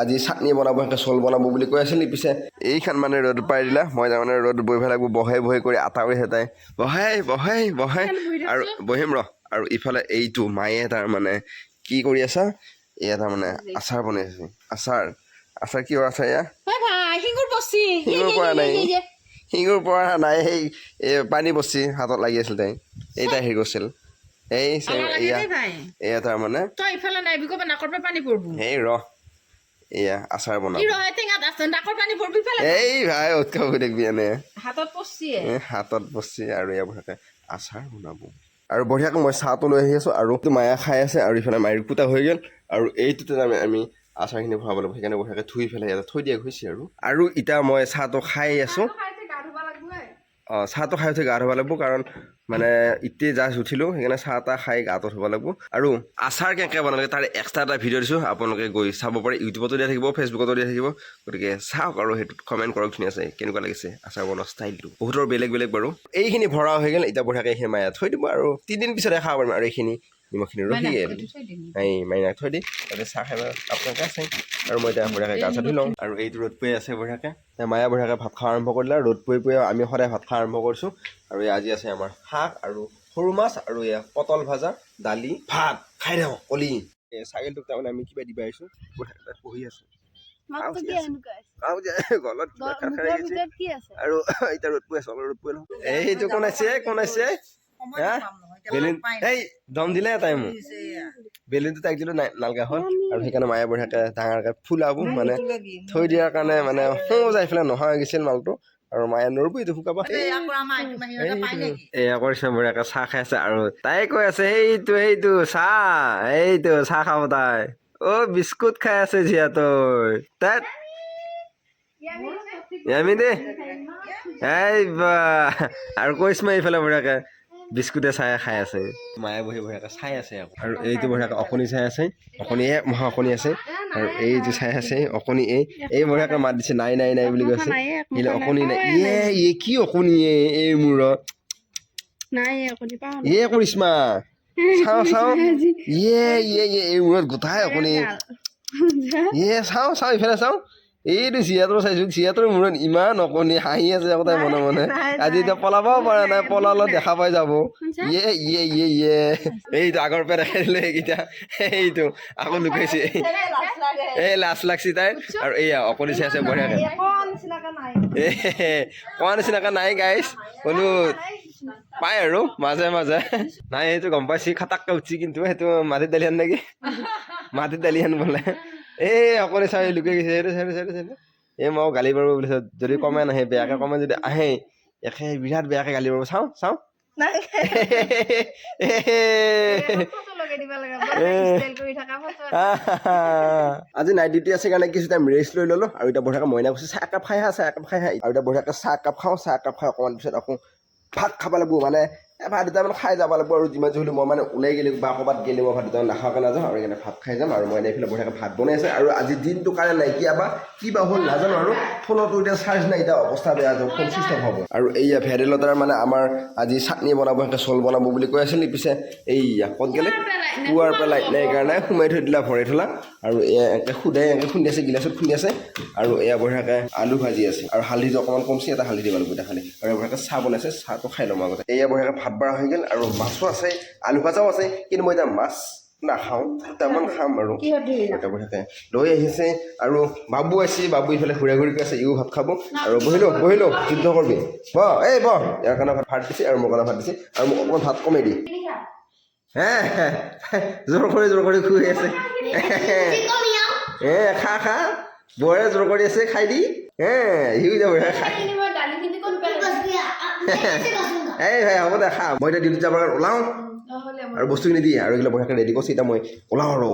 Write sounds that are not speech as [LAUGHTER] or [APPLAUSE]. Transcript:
আজি চাটনি বনাব সেনেকৈ চল বনাব বুলি কৈ আছিল পিছে। এইখন মানে ৰ'দ পাই দিলা মই তাৰমানে ৰ'দ বহি পেলাই বহে বহে কৰি আটা কৰি হেতাই বহাই বহাই বহাই আৰু বহিম ৰ আৰু ইফালে এইটো মায়ে তাৰমানে কি কৰি আছা এয়া তাৰমানে আচাৰ বনাই আছে। আচাৰ আচাৰ কিহৰ আচাৰ এয়া? শিঙৰ পৰা নাই। শিঙৰ পৰা নাই সেই এ পানী বচি হাতত লাগি আছিল তাই এই তাই হেৰি কৰিছিল। এই এয়া তাৰমানে এই ৰ এয়া আচাৰ বনাব। এই ভাই উৎসৱ হৈ থাকিবি এনে। হাতত হাতত বচি আৰু এয়া বঢ়িয়াকে আচাৰ বনাব। আৰু বঢ়িয়াকৈ মই চাহটো লৈ আহি আছোঁ আৰু মায়ে খাই আছে আৰু ইফালে মাৰি কুটা হৈ গ'ল। আৰু এইটোতে আমি আমি আচাৰখিনি ভৰাব লাগিব সেইকাৰণে বঢ়িয়াকৈ ধুই পেলাই ইয়াতে থৈ দিয়া হৈছে আৰু। আৰু এতিয়া মই চাহটো খাই আছোঁ। চাহটো খাই উঠি গা ধুব লাগিব, কাৰণ মানে ইতেই জাষ্ট উঠিলোঁ, সেইকাৰণে চাহ তাহ খাই গাটো ধুব লাগিব। আৰু আচাৰ কেনেকৈ বনালে তাৰ এক্সট্ৰা এটা ভিডিঅ' দিছোঁ, আপোনালোকে গৈ চাব পাৰে, ইউটিউবতো দিয়া থাকিব ফেচবুকতো দিয়া থাকিব। গতিকে চাওক আৰু সেইটোত কমেণ্ট কৰক, ধুনীয়া আছে, কেনেকুৱা লাগিছে আচাৰ বনোৱা ষ্টাইলটো বহুতৰ বেলেগ বেলেগ বাৰু। এইখিনি ভৰা হৈ গ'ল, এতিয়া বঢ়িয়াকৈ এইখিনি মায়ে থৈ দিব আৰু তিনিদিন পিছতে খাব পাৰিম আৰু এইখিনি। নিমখখিনি ৰখি গ'ল এই মাইনাক থৈ দি তাতে চাহ খাই আপোনালোকে আছে। আৰু মই এতিয়া বঢ়িয়াকৈ গা চা ধুই লওঁ। আৰু এইটো ৰ'দ পৰি আছে বঢ়িয়াকৈ। মায়ে বঢ়িয়াকৈ ভাত খোৱা আৰম্ভ কৰিলে। ৰ'দ পৰি পৰি আমি সদায় ভাত খোৱা আৰম্ভ কৰিছোঁ। আৰু এই আজি আছে আমাৰ শাক আৰু সৰু মাছ আৰু এয়া পটল ভাজা দালি ভাত। খাই থাকোঁ কলি। এই ছাগলীটোক তাৰমানে আমি কিবা দিব আহিছোঁ। তাত পঢ়ি আছোঁ। আৰু [LAUGHS] এতিয়া ৰ'দ পৰি আছে অলপ ৰ'দ পৰি লওঁ এইটো কোন আছে কোন আছে হা? বেলুন এই দম দিলে তাই মোক। বেলুনটো তাইক দিলোঁ নালগা হ'ল। আৰু সেইকাৰণে মায়ে বঢ়িয়াকৈ ডাঙৰকৈ ফুলাব মানে থৈ দিয়াৰ কাৰণে মানে সোঁ যাই পেলাই নোহোৱা হৈ গৈছিল মালটো। আৰু মায়ে নৰব এইটো শুকাব। এয়া কৰিছে বঢ়িয়াকৈ চাহ খাই আছে। আৰু তাই কৈ আছে এইটো এইটো চাহ এইটো চাহ খাব তাই। অ' বিস্কুট খাই আছে জীয়াতৈ তাত ইয়ামি দে এই বা আৰু কৈছ মই এইফালে বঢ়িয়াকৈ। বিস্কুটে চাই খাই আছে। মায়ে বহি বঢ়িয়াকৈ চাই আছে আৰু এইটো বঢ়িয়াকৈ অকণি চাই আছে অকণি এই মহা অকণি আছে আৰু এইটো চাই আছে অকণি এই এই বঢ়িয়াকৈ মাত দিছে নাই নাই নাই বুলি কৈছে। ইলে অকণি নাই ইয়ে ইয়ে কি অকণি এই এই মূৰত নাই ইয়ে কৰিশ্মা চাওঁ চাওঁ। ইয়ে ইয়ে ইয়ে এই মূৰত গোটাই অকণি। ইয়ে চাওঁ চাওঁ ইফালে চাওঁ। এইটো চিয়াটোৰ চাইছোঁ চিয়াটোৰ মূৰত ইমান অকণি হাঁহি আছে আকৌ তাই মনে মনে। আজি এতিয়া পলাবও পৰা নাই পলালত দেখা পাই যাব। ইয়ে ইয়ে ইয়ে ইয়ে। এইটো আগৰ পৰা দেখাই দিলে এইকেইটা এইটো আকৌ লুকাইছে। এই লাজ লাগছি তাই আৰু এইয়া অকণি চাই আছে বঢ়িয়াকৈ। কোৱা নিচিনাকৈ নাই। গাইছ বোলো পায় আৰু মাজে মাজে। নাই সেইটো গম পাইছি খাটাককৈ উঠছি কিন্তু সেইটো মাটিত দালি আন নেকি? মাটিত দালি আন বোলে। এই অকলে চাই লুকাই গৈছে সেইটো চাইটো চাইটো চাইটো এই মই গালি পাৰিব বুলিছোঁ যদি কমেণ্ট আহে বেয়াকৈ কমেণ্ট যদি আহে একে বিৰাট বেয়াকৈ গালি পাৰিব। চাওঁ চাওঁ। আজি নাইট ডিউটি আছে কাৰণে কিছু টাইম ৰেষ্ট লৈ ল'লোঁ আৰু এতিয়া বঢ়িয়াকৈ মইনা কৈছে চাহ একাপ খাই হা চাহ একাপ খাই হা আৰু এতিয়া বঢ়িয়াকৈ চাহ একাপ খাওঁ চাহ একাপ খাই অকণমান পিছত আকৌ ভাত খাব লাগিব মানে ভাত দুটামান খাই যাব লাগিব আৰু যিমান যি হ'লেও মই মানে ওলাই গ'লোঁ বা ক'ৰবাত গ'লে মই ভাত দুটামান নাখাওঁকৈ নাযাওঁ আৰু সেইকাৰণে ভাত খাই যাম আৰু মই এইফালে বঢ়িয়াকৈ ভাত বনাই আছে আৰু আজি দিনটো কাৰণে নাইকিয়া বা কি বা হ'ল নাজানো আৰু ফোনতো এতিয়া চাৰ্জ নাই, এতিয়া অৱস্থা বেয়া যাব ফোন চুইচ অফ হ'ব। আৰু এইয়া ভেদাইলতাৰ মানে আমাৰ আজি চাটনি বনাব, সেনেকৈ চল বনাব বুলি কৈ আছিল পিছে, এইয়া ক'ত গ'লে? পুৱাৰ পৰা লাইট নাই কাৰণে সোমাই থৈ দিলা, ভৰাই থলা। আৰু এয়া এনেকৈ সুদাই এনেকৈ খুন্দি আছে, গিলাচত খুন্দি আছে। আৰু এয়া বঢ়িয়াকৈ আলু ভাজি আছে। আৰু হালধিটো অকণমান কমছি, এটা হালধি দিব লাগিব এতিয়া খালি। আৰু বঢ়িয়াকৈ চাহ বনাইছে, চাহটো খাই ল'ম আগতে। এয়া বঢ়িয়াকৈ ভাত বাঢ়া হৈ গ'ল আৰু মাছো আছে আলু ভাজাও আছে কিন্তু মই এতিয়া মাছ নাখাওঁ দুটামান খাম। আৰু। লৈ আহিছে আৰু বাবু আহিছে বাবু ইফালে ঘূৰা ঘূৰি গৈ আছে ইও ভাত খাব। আৰু বহিলোঁ বহিলোঁ যুদ্ধ কৰবি। ব এই ব ইয়াৰ কাৰণে ভাত দিছে আৰু মোৰ কাৰণে ভাত দিছে আৰু মোক অকণমান ভাত কমাই দি। হে জোৰ কৰি জোৰ কৰি শুই আছে। এ খা খা বৰে জোৰ কৰি আছে খাই দি। হে সিও যাব খাই। এই ভাই হ'ব দে খা। মই এতিয়া ডিউটিত যাবৰ কাৰণে ওলাওঁ আৰু বস্তুখিনি দি আৰু এইবিলাক বঢ়িয়াকৈ ৰেডি কৰিছোঁ এতিয়া মই ওলাওঁ আৰু।